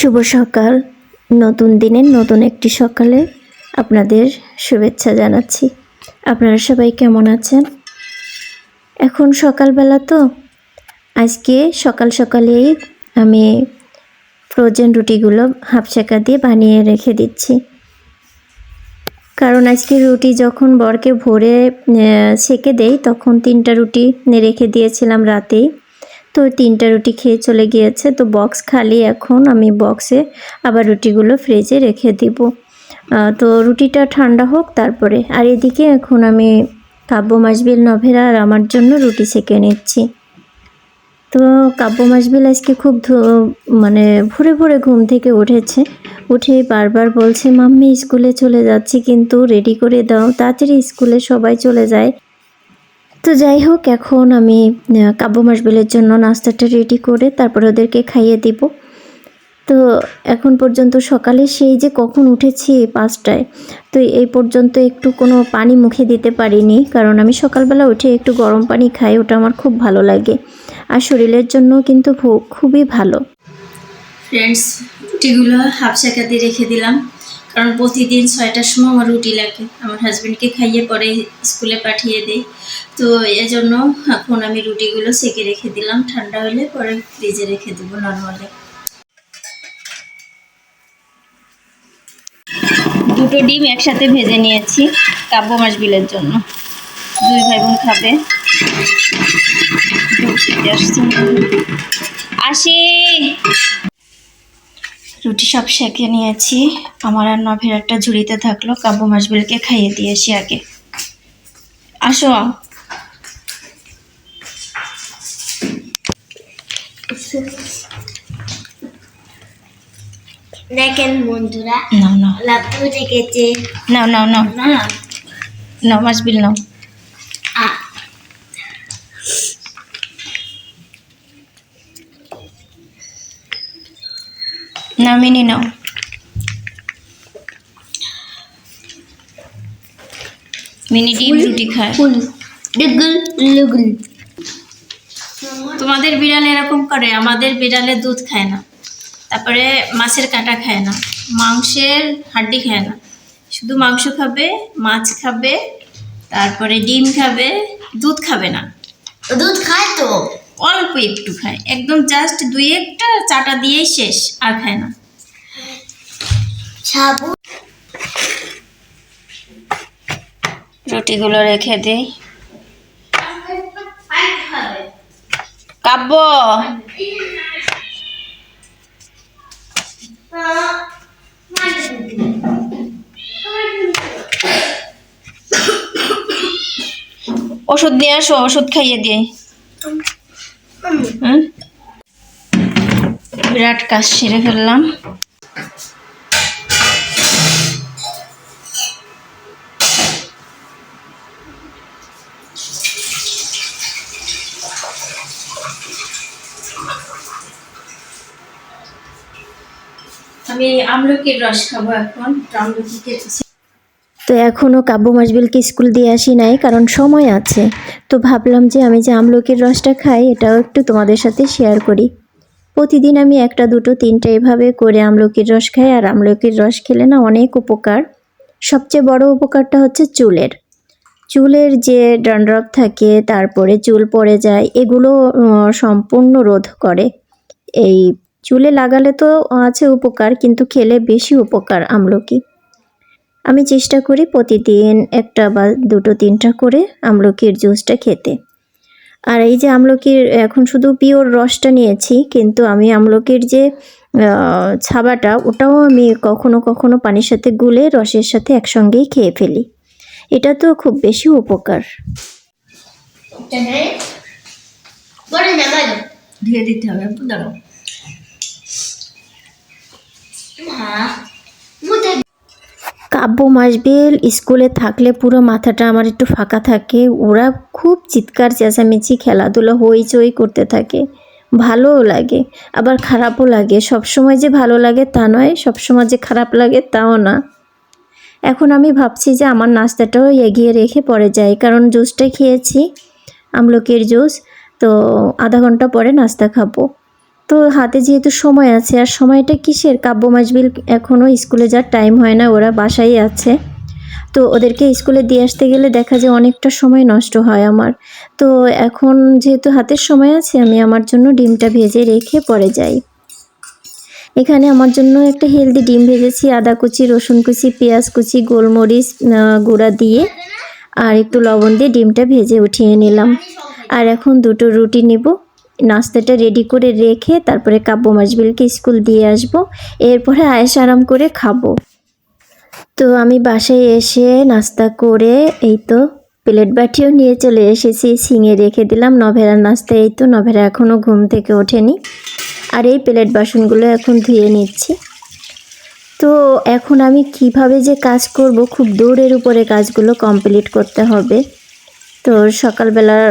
শুভ সকাল। নতুন দিনের নতুন একটি সকালে আপনাদের শুভেচ্ছা জানাচ্ছি। আপনারা সবাই কেমন আছেন? এখন সকালবেলা তো। আজকে সকাল সকালেই আমি ফ্রোজেন রুটিগুলো হাফ চাকা দিয়ে বানিয়ে রেখে দিচ্ছি। কারণ আজকে রুটি যখন বরকে ভোরে সেকে দেই, তখন তিনটা রুটি রেখে দিয়েছিলাম রাতেই। তো তিনটা রুটি খেয়ে চলে গিয়েছে, তো বক্স খালি এখন। আমি বক্সে আবার রুটিগুলো ফ্রিজে রেখে দিব। তো রুটিটা ঠান্ডা হোক তারপরে। আর এদিকে এখন আমি কাব্য মাসবিল, নভেরা আর আমার জন্য রুটি সেকে নিচ্ছি। তো কাব্য মাসবিল আজকে খুব মানে ভোরে ভোরে ঘুম থেকে উঠেছে। উঠে বারবার বলছে, মাম্মি, স্কুলে চলে যাচ্ছি, কিন্তু রেডি করে দাও। তাড়াতাড়ি স্কুলে সবাই চলে যায়। তো যাই হোক, এখন আমি কাব্য মাসবিলের জন্য নাস্তাটা রেডি করে তারপর ওদেরকে খাইয়ে দিব। তো এখন পর্যন্ত সকালে সেই যে কখন উঠেছি পাঁচটায়, তো এই পর্যন্ত একটু কোনো পানি মুখে দিতে পারিনি, কারণ আমি সকালবেলা উঠে একটু গরম পানি খাই, ওটা আমার খুব ভালো লাগে। আর শরীরের জন্য কিন্তু খুবই ভালো। ফ্রেন্ডস রুটিগুলো হাফ দিয়ে রেখে দিলাম। কারণ প্রতিদিন ছয়টার সময় আমার রুটি লাগে। আমার হাজবেন্ডকে খাইয়ে পরে স্কুলে পাঠিয়ে দিই। তো এজন্য এখন আমি রুটিগুলো সেকে রেখে দিলাম। ঠান্ডা হলে পরে ফ্রিজে রেখে দেবো নর্মালে দুটো ডিম একসাথে ভেজে নিয়েছি কাব্য মাছ বিলের জন্য। দুই ভাই বোন খাবে আসি রুটি সব সেঁকে নিয়েছি। আমার আর নভের একটা ঝুড়িতে থাকল কাব্য মাসবিলকে খাইয়ে দিয়েছি আগে। আসো। দেখেন বন্ধুরা নাও নাও। লাড্ডু রেখেছে। নাও নাও নাও। না নাও মাসবিল নাও। নাও মিনি নাও। মিনি ডিম রুটি খায়। তোমাদের বিড়াল এরকম করে আমাদের বিড়ালে দুধ খায় না। তারপরে মাছের কাঁটা খায় না। মাংসের হাড্ডি খায় না। শুধু মাংস খাবে মাছ খাবে তারপরে ডিম খাবে দুধ খাবে না। দুধ খায় তো? অল্প একটু খায়। একদম জাস্ট দুই একটা চাটা দিয়েই শেষ আর খায় না। রুটিগুলো রেখে দিই। কাব্য। ওষুধ দিয়ে আসো ওষুধ খাইয়ে হুম? বিরাট কাজ সেরে ফেললাম। আমি আমলকির রস খাব এখন আমলকি তো এখনও কাব্য মাসবিলকে স্কুল দিয়ে আসি নাই, কারণ সময় আছে। তো ভাবলাম যে আমি যে আমলকির রসটা খাই, এটাও একটু তোমাদের সাথে শেয়ার করি। প্রতিদিন আমি একটা, দুটো, তিনটা এভাবে করে আমলকির রস খাই, আর আমলকির রস খেলে না অনেক উপকার। সবচেয়ে বড় উপকারটা হচ্ছে চুলের। চুলের যে ড্যান্ড্রফ থাকে, তারপরে চুল পড়ে যায়, এগুলো সম্পূর্ণ রোধ করে। এই চুলে লাগালে তো আছে উপকার কিন্তু খেলে বেশি উপকার আমলকি। আমি চেষ্টা করি প্রতিদিন একটা বা দুটো তিনটা করে আমলকির জুসটা খেতে। আর এই যে আমলকির এখন শুধু পিওর রসটা নিয়েছি কিন্তু আমি আমলকির যে ছাবাটা ওটাও আমি কখনো কখনো পানির সাথে গুলে রসের সাথে একসঙ্গেই খেয়ে ফেলি। এটা তো খুব বেশি উপকার। ধুয়ে দিতে হবে দাঁড়াও। কাব্য মাসবেল স্কুলে থাকলে পুরো মাথাটা আমার একটু ফাঁকা থাকে। ওরা খুব চিৎকার, চেঁচামেচি, খেলাধুলা, হইচই করতে থাকে। ভালোও লাগে, আবার খারাপও লাগে। সবসময় যে ভালো লাগে তা নয়, সবসময় যে খারাপ লাগে তাও না। এখন আমি ভাবছি যে আমার নাস্তাটাও এগিয়ে রেখে পরে যাই, কারণ জুসটা খেয়েছি, আমলকির জুস। তো আধা ঘণ্টা পরে নাস্তা খাব। তো হাতে যেহেতু সময় আছে, আর সময়টা কিসের? কাব্য মাসবিল এখনও স্কুলে যাওয়ার টাইম হয় না, ওরা বাসায় আছে। তো ওদেরকে স্কুলে দিয়ে আসতে গেলে দেখা যায় অনেকটা সময় নষ্ট হয় আমার। তো এখন যেহেতু হাতের সময় আছে, আমি আমার জন্য ডিমটা ভেজে রেখে পরে যাই। এখানে আমার জন্য একটা হেলদি ডিম ভেজেছি, আদা কুচি, রসুন কুচি, পেঁয়াজ কুচি, গোলমরিচ গুঁড়া দিয়ে, আর একটু লবণ দিয়ে ডিমটা ভেজে উঠিয়ে নিলাম। আর এখন দুটো রুটি নিব। নাস্তাটা রেডি করে রেখে তারপরে কাব্য মাসবিলকে স্কুল দিয়ে আসব। এরপরে আয়েস আরাম করে খাব। তো আমি বাসায় এসে নাস্তা করে এই তো প্লেট বাটিও নিয়ে চলে এসেছি সিঙে রেখে দিলাম, নভেরার নাস্তা। এই তো নভেরা এখনও ঘুম থেকে ওঠেনি। আর এই প্লেট বাসনগুলো এখন ধুয়ে নিচ্ছি। তো এখন আমি কীভাবে যে কাজ করব, খুব দৌড়ের উপরে কাজগুলো কমপ্লিট করতে হবে। তো সকালবেলার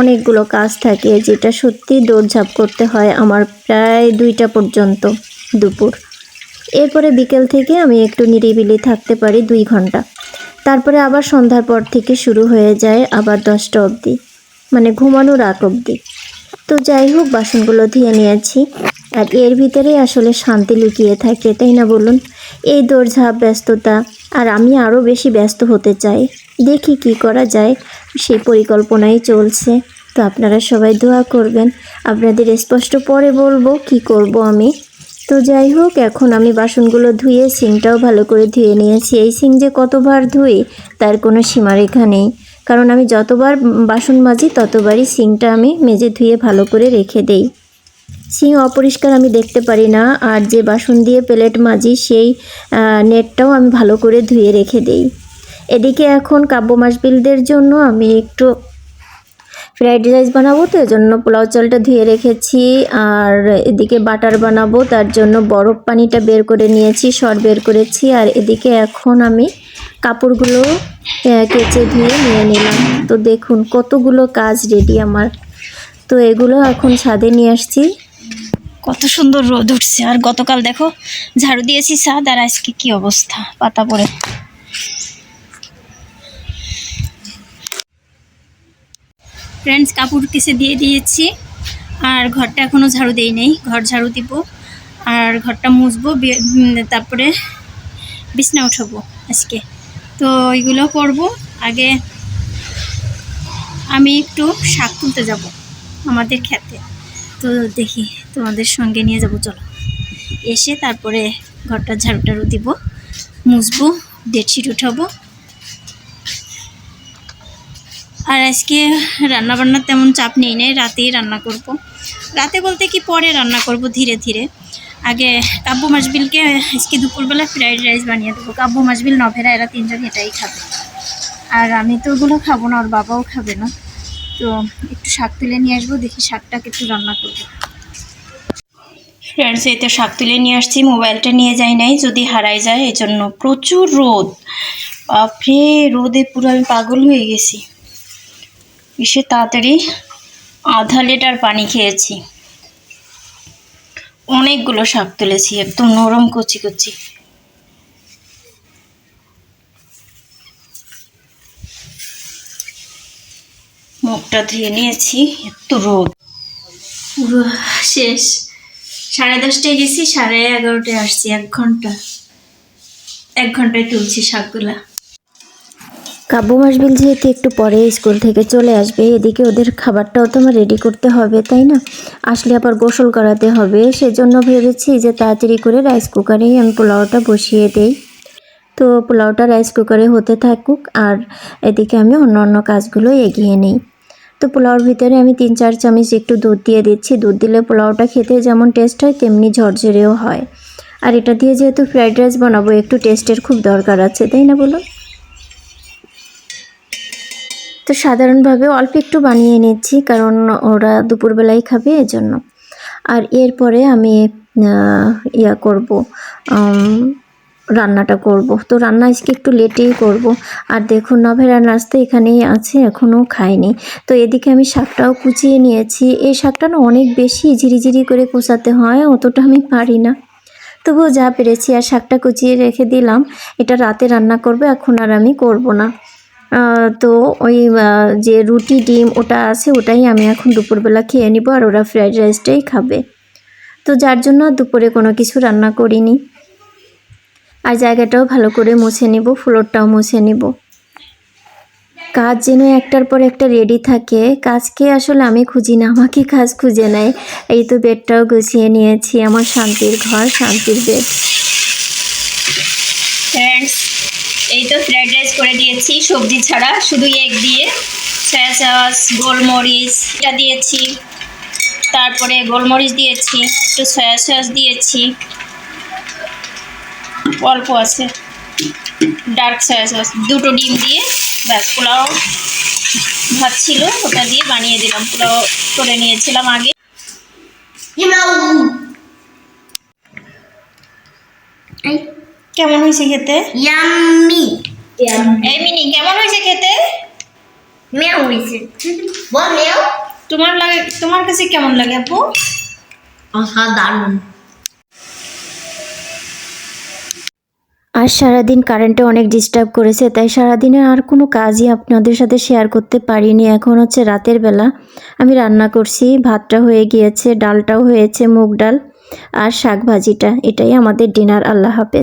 অনেকগুলো কাজ থাকে যেটা সত্যি দৌড়ঝাঁপ করতে হয় আমার প্রায় দুইটা পর্যন্ত দুপুর। এরপরে বিকেল থেকে আমি একটু নিরিবিলি থাকতে পারি দুই ঘণ্টা। তারপরে আবার সন্ধ্যার পর থেকে শুরু হয়ে যায় আবার দশটা অবধি মানে ঘুমানোর আগ অবধি। তো যাই হোক, বাসনগুলো ধুয়ে নিয়েছি। আর এর ভিতরে আসলে শান্তি লুকিয়ে থাকে, তাই না বলুন? এই দৌড়ঝাঁপ, ব্যস্ততা আর আমি আরও বেশি ব্যস্ত হতে চাই। দেখি কি করা যায়। সেই পরিকল্পনাই চলছে। তো আপনারা সবাই দোয়া করবেন। আপনাদের স্পষ্ট পরে বলব কি করব আমি। তো যাই হোক, এখন আমি বাসনগুলো ধুয়ে সিংটাও ভালো করে ধুয়ে নিয়েছি। এই সিং যে কতবার ধুই, তার কোনো সীমারেখা নেই। কারণ আমি যতবার বাসন মাজি, ততবারই সিংটা আমি মেজে ধুয়ে ভালো করে রেখে দেই। সিং অপরিষ্কার আমি দেখতে পারি না। আর যে বাসন দিয়ে প্লেট মাজি, সেই নেটটাও আমি ভালো করে ধুয়ে রেখে দেই। এদিকে এখন কাব্য মাসবিলদের জন্য আমি একটু ফ্রাইড রাইস বানাবো, তো এজন্য পোলাও চালটা ধুয়ে রেখেছি। আর এদিকে বাটার বানাবো, তার জন্য বরফ পানিটা বের করে নিয়েছি, সর বের করেছি। আর এদিকে এখন আমি কাপড়গুলো কেচে ধুয়ে নিয়ে নিলাম। তো দেখুন কতগুলো কাজ রেডি আমার। তো এগুলো এখন ছাদে নিয়ে আসছি। কত সুন্দর রোদ উঠছে। আর গতকাল দেখো, ঝাড়ু দিয়েছি সাদ আর আজকে কি অবস্থা? পাতা পড়ে। ফ্রেন্ডস কাপড় কেসে দিয়ে দিয়েছি, আর ঘরটা এখনও ঝাড়ু দেই নেই। ঘর ঝাড়ু দিব, আর ঘরটা মুছবো তারপরে বিছনা উঠাবো আজকে। তো এগুলো করব। আগে আমি একটু শাক তুলতে যাব, আমাদের খেতে। তো দেখি। তোমাদের সঙ্গে নিয়ে যাব, চলো। এসে তারপরে ঘরটা ঝাড়ু টাড়ু দিব, মুছবো, বেডশিট উঠাবো। আর আজকে রান্না বান্নার তেমন চাপ নেই নাই রাতেই রান্না করব। রাতে বলতে কি পরে রান্না করব ধীরে ধীরে। আগে কাব্য মাসবিলকে আজকে দুপুরবেলা ফ্রাইড রাইস বানিয়ে দেবো। কাব্য মাসবিল, নভেরা, এরা তিনজন এটাই খাবে। আর আমি তো ওগুলো খাব না, ওর বাবাও খাবে না। তো একটু শাক তুলে নিয়ে আসব, দেখি শাকটাকে একটু রান্না করব। ফ্রেন্ডস শাক তুলে নিয়ে আসছি, মোবাইলটা নিয়ে যাই নাই, যদি হারাই যায় এই জন্য প্রচুর রোদ। বাপরে, রোদে পুরো আমি পাগল হয়ে গেছি। এসে তাড়াতাড়ি আধা লিটার পানি খেয়েছি। অনেকগুলো শাক তুলেছি, একদম নরম কচি কচি। মুখটা ধুয়ে নিয়েছি, এত রোদ। শেষ। সাড়ে দশটায় গেছি, সাড়ে এগারোটায় আসছি এক ঘণ্টা। এক ঘন্টায় তুলছি শাকগুলা। কাব্য মাসবিল যেহেতু একটু পরে স্কুল থেকে চলে আসবে, এদিকে ওদের খাবারটাও তো আমার রেডি করতে হবে, তাই না? আসলে আবার গোসল করাতে হবে, সেজন্য ভেবেছি যে তাড়াতাড়ি করে রাইস কুকারেই আমি পোলাওটা বসিয়ে দেই। তো পোলাওটা রাইস কুকারে হতে থাকুক, আর এদিকে আমি অন্য অন্য কাজগুলো এগিয়ে নিই। তো পোলাওর ভিতরে আমি তিন চার চামচ একটু দুধ দিয়ে দিচ্ছি। দুধ দিলে পোলাওটা খেতে যেমন টেস্ট হয়, তেমনি ঝরঝরেও হয়। আর এটা দিয়ে যেহেতু ফ্রাইড রাইস বানাবো, একটু টেস্টের খুব দরকার আছে, তাই না বলুন তো সাধারণভাবে অল্প একটু বানিয়ে নিচ্ছি, কারণ ওরা দুপুরবেলায় খাবে এজন্য। আর এরপরে আমি ইয়া করব রান্নাটা করব। তো রান্না আজকে একটু লেটেই করব। আর দেখুন, নভেরা নাস্তা এখানেই আছে, এখনও খাইনি। তো এদিকে আমি শাকটাও কুচিয়ে নিয়েছি। এই শাকটা না অনেক বেশি ঝিরিঝিরি করে কুচাতে হয়, অতটা আমি পারি না। তবুও যা পেরেছি আর শাকটা কুচিয়ে রেখে দিলাম। এটা রাতে রান্না করবে, এখন আর আমি করব না। তো ওই যে রুটি, ডিম, ওটা আছে, ওটাই আমি এখন দুপুরবেলা খেয়ে নিব আর ওরা ফ্রাইড রাইসটাই খাবে। তো যার জন্য দুপুরে কোনো কিছু রান্না করিনি। আর জায়গাটাও ভালো করে মুছে নিব ফ্লোরটাও মুছে নিব। কাজ যেন একটার পর একটা রেডি থাকে, কাজকে আসলে আমি খুঁজি না, আমাকে কাজ খুঁজে নেয়। এই তো বেডটাও গুছিয়ে নিয়েছি, আমার শান্তির ঘর, শান্তির বেড এই তো ফ্রাইড রাইস করে দিয়েছি, সবজি ছাড়া, শুধু এগ দিয়ে। সয়া সস গোলমরিচ এটা দিয়েছি, তারপরে গোলমরিচ দিয়েছি, একটু সয়া সস দিয়েছি। অল্প আছে। ডার্ক সয়া সস দুটো ডিম দিয়ে ব্যাস পোলাও ভাত ছিল ওটা দিয়ে বানিয়ে দিলাম। পোলাও করে নিয়েছিলাম আগে। কেমন হয়েছে খেতে. এই মিনি কেমন হয়েছে খেতে? Meow is it? What তোমার লাগে তোমার কাছে কেমন লাগে আপু? অসাধারণ। আর সারাদিন কারেন্টে অনেক ডিস্টার্ব করেছে, তাই সারাদিনে আর কোনো কাজই আপনাদের সাথে শেয়ার করতে পারিনি। এখন হচ্ছে রাতের বেলা। আমি রান্না করছি, ভাতটা হয়ে গিয়েছে, ডালটাও হয়েছে, মুগ ডাল আর শাক ভাজিটা। এটাই আমাদের ডিনার আল্লাহ হাফেজ।